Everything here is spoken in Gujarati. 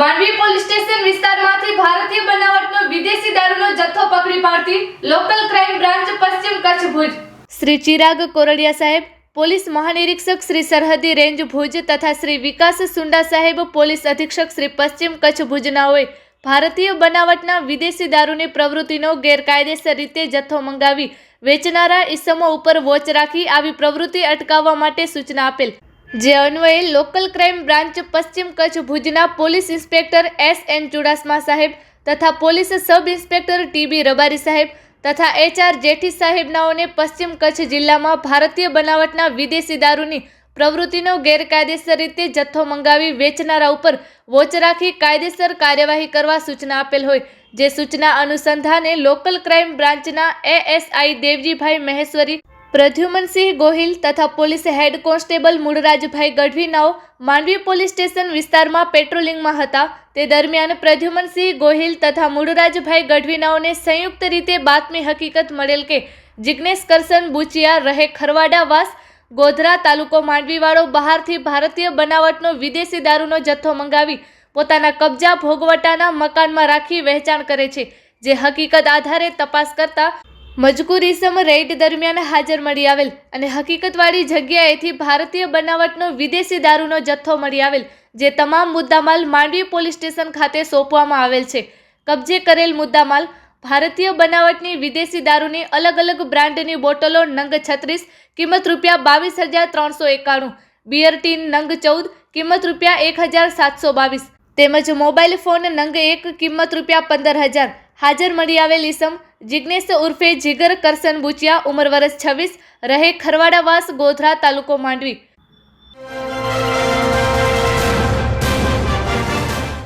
માંડવી પોલીસ સ્ટેશન વિસ્તારમાંથી ભારતીય બનાવટનો વિદેશી દારૂનો જથ્થો પકડી પાડતી લોકલ ક્રાઇમ બ્રાન્ચ પશ્ચિમ કચ્છ ભુજ. શ્રી ચિરાગ કોરડિયા સાહેબ, પોલીસ મહાનિરીક્ષક શ્રી સરહદી રેન્જ ભુજ તથા શ્રી વિકાસ સુંડા સાહેબ, પોલીસ અધિક્ષક શ્રી પશ્ચિમ કચ્છ ભુજનાઓએ ભારતીય બનાવટના વિદેશી દારૂની પ્રવૃત્તિનો ગેરકાયદેસર રીતે જથ્થો મંગાવી વેચનારા ઇસમો ઉપર વોચ રાખી આવી પ્રવૃત્તિ અટકાવવા માટે સૂચના આપેલ. જે અન્વયે લોકલ ક્રાઇમ બ્રાન્ચ પશ્ચિમ કચ્છ ભુજના police inspector S N Chudasama સાહેબ તથા police sub inspector TB Rabari સાહેબ તથા એચઆર જેઠી સાહેબનાઓને પશ્ચિમ કચ્છ જિલ્લામાં ભારતીય બનાવટના વિદેશી દારૂની પ્રવૃત્તિનો ગેરકાયદેસર રીતે જથ્થો મંગાવી વેચનારા ઉપર વોચ રાખી કાયદેસર કાર્યવાહી કરવા સૂચના આપેલ હોય. જે સૂચના અનુસંધાને લોકલ ક્રાઇમ બ્રાન્ચના એએસઆઈ દેવજીભાઈ મહેશ્વરી પ્રદ્યુમનસિંહ ગોહિલ તથા પોલીસ હેડ કોન્સ્ટેબલ મૂળરાજભાઈ ગઢવીનાઓ માંડવી પોલીસ સ્ટેશન વિસ્તારમાં પેટ્રોલિંગમાં હતા. તે દરમિયાન પ્રદ્યુમનસિંહ ગોહિલ તથા મૂળરાજભાઈ ગઢવીનાઓને સંયુક્ત રીતે બાતમી હકીકત મળેલ કે જિગ્નેશ કરસન બુચિયા રહે ખરવાડાવાસ ગોધરા તાલુકો માંડવીવાળો બહારથી ભારતીય બનાવટનો વિદેશી દારૂનો જથ્થો મંગાવી પોતાના કબજા ભોગવટાના મકાનમાં રાખી વહેંચાણ કરે છે, જે હકીકત આધારે તપાસ કરતા મજકૂર ઇસમ રેડ દરમિયાન હાજર મળી આવેલ અને હકીકતવાળી જગ્યાએથી ભારતીય બનાવટનો વિદેશી દારૂનો જથ્થો મળી આવેલ, જે તમામ મુદ્દામાલ માંડવી પોલીસ સ્ટેશન ખાતે સોંપવામાં આવેલ છે. કબજે કરેલ મુદ્દામાલ, ભારતીય બનાવટની વિદેશી દારૂની અલગ અલગ બ્રાન્ડની બોટલો નંગ છત્રીસ, કિંમત રૂપિયા બાવીસ હજાર ત્રણસો એકાણું, બિયર ટીન નંગ ચૌદ, કિંમત રૂપિયા એક હજાર સાતસો બાવીસ, તેમજ મોબાઈલ ફોન નંગ એક, કિંમત રૂપિયા પંદર હજાર હાજર મળી આવેલ ઈસમ જિગ્નેશ ઉર્ફે જીગર કરસન બુચિયા, ઉંમર વર્ષ છવ્વીસ, રહે ખરવાડાવાસ ગોધરા તાલુકો માંડવી.